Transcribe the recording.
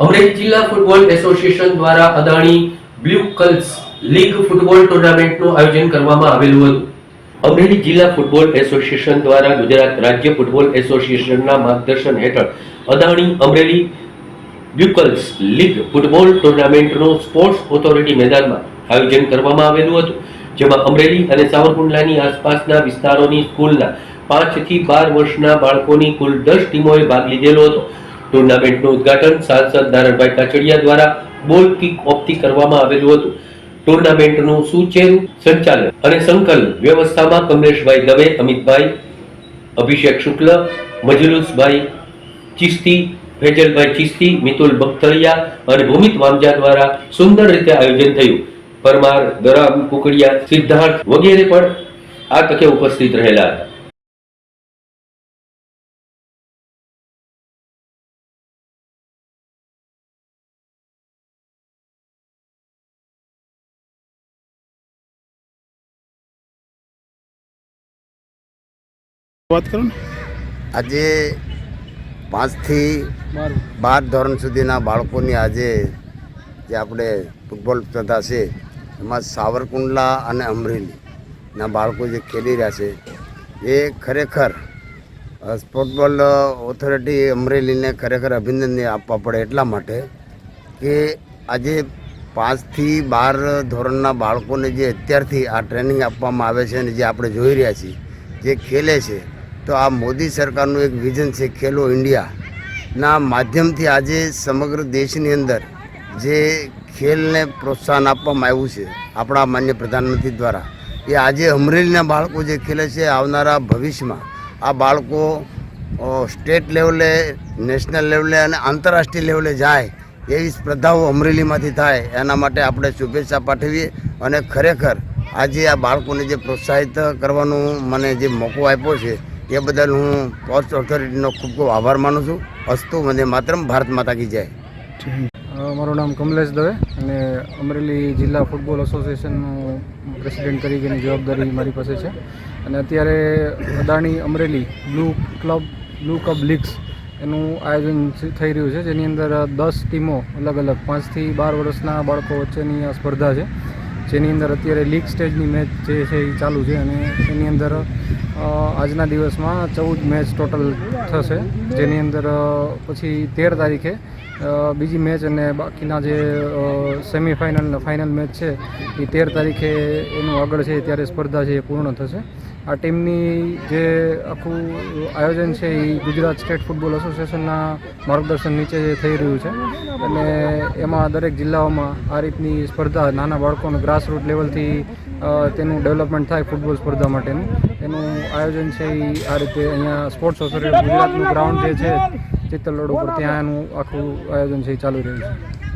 અમરેલી જિલ્લા football association દ્વારા Adani blue cubs league football ટુર્નામેન્ટનું આયોજન કરવામાં આવેલું હતું. અમરેલી જિલ્લા ફૂટબોલ એસોસિએશન દ્વારા ગુજરાત રાજ્ય ફૂટબોલ એસોસિએશનના માર્ગદર્શન હેઠળ Adani Amreli blue cubs league football ટુર્નામેન્ટનું sports authority મેદાનમાં આયોજન કરવામાં આવેલું હતું, જેમાં અમરેલી અને સાવરકુંડલાની આસપાસના વિસ્તારોની સ્કૂલના પાંચથી બાર વર્ષના બાળકોની કુલ દસ ટીમોએ ભાગ લીધેલો હતો. ટુર્નામેન્ટનું ઉદ્ઘાટન સાંસદ નારણભાઈ કાછડિયા દ્વારા બોલ કિક ઓફથી કરવામાં આવેલું હતું. ટુર્નામેન્ટનું સુચેરું સંચાલન અને સંકલન વ્યવસ્થામાં કમલેશભાઈ દવે, અમિતભાઈ, અભિષેક શુક્લ, મજલુસભાઈ ચિસ્તી, ફેજલભાઈ ચિસ્તી, મિતુલ બખતળિયા અને ભૂમિત વામજા દ્વારા સુંદર રીતે આયોજન થયું. પરમાર, ગરામ, કુકડિયા, સિદ્ધાર્થ વગેરે પણ આ તકે ઉપસ્થિત રહેલા હતા. વાત કરો ને. આજે પાંચથી બાર. ધોરણ સુધીના બાળકોની આજે જે આપણે ફૂટબોલ સ્પર્ધા છે એમાં સાવરકુંડલા અને અમરેલીના બાળકો જે ખેલી રહ્યા છે એ ખરેખર ફૂટબોલ ઓથોરિટી અમરેલીને ખરેખર અભિનંદન આપવા પડે એટલા માટે કે આજે પાંચથી બાર ધોરણના બાળકોને જે અત્યારથી આ ટ્રેનિંગ આપવામાં આવે છે અને જે આપણે જોઈ રહ્યા છીએ જે ખેલે છે તો આ મોદી સરકારનું એક વિઝન છે, ખેલો ઇન્ડિયાના માધ્યમથી આજે સમગ્ર દેશની અંદર જે ખેલને પ્રોત્સાહન આપવામાં આવ્યું છે, આપણા માન્ય પ્રધાનમંત્રી દ્વારા, એ આજે અમરેલીના બાળકો જે ખેલે છે, આવનારા ભવિષ્યમાં, આ બાળકો સ્ટેટ લેવલે, નેશનલ લેવલે અને આંતરરાષ્ટ્રીય લેવલે જાય, એવી સ્પર્ધાઓ અમરેલીમાંથી થાય, એના માટે આપણે શુભેચ્છા પાઠવીએ અને ખરેખર આજે આ બાળકોને જે પ્રોત્સાહિત કરવાનો મને જે મોકો આપ્યો છે એ બદલ હું પોસ્ટ ઓથોરિટીનો ખૂબ ખૂબ આભાર માનું છું. અસ્તુ મને માત્રમ. ભારત માતા કી જય. મારું નામ કમલેશ દવે અને અમરેલી જિલ્લા ફૂટબોલ એસોસિએશનનું પ્રેસિડેન્ટ તરીકેની જવાબદારી મારી પાસે છે. અને અત્યારે Adani Amreli blue club, blue cup leagues એનું આયોજન થઈ રહ્યું છે. જેની અંદર દસ ટીમો અલગ અલગ પાંચથી બાર વર્ષના બાળકો વચ્ચેની આ સ્પર્ધા છે. જેની અંદર અત્યારે લીગ સ્ટેજની મેચ જે છે એ ચાલુ છે અને એની અંદર આજના દિવસમાં ચૌદ મેચ ટોટલ થશે. જેની અંદર પછી તેર તારીખે બીજી મેચ અને બાકીના જે સેમિફાઇનલ ફાઇનલ મેચ છે, એ તેર તારીખે એનું આગળ છે ત્યારે સ્પર્ધા છે એ પૂર્ણ થશે. આ ટીમની જે આખું આયોજન છે એ ગુજરાત સ્ટેટ ફૂટબોલ એસોસિએશનના માર્ગદર્શન નીચે થઈ રહ્યું છે. અને એમાં દરેક જિલ્લાઓમાં આ રીતની સ્પર્ધા, નાના બાળકોને ગ્રાસરૂટ લેવલથી તેનું ડેવલપમેન્ટ થાય ફૂટબોલ સ્પર્ધા માટેનું. એનું આયોજન છે એ આ રીતે અહીંયા સ્પોર્ટ્સ ઓથોરિટી ગુજરાતનું ગ્રાઉન્ડ જે છે ચિત્તલ રોડ ઉપર ત્યાં એનું આખું આયોજન છે એ ચાલુ રહ્યું છે.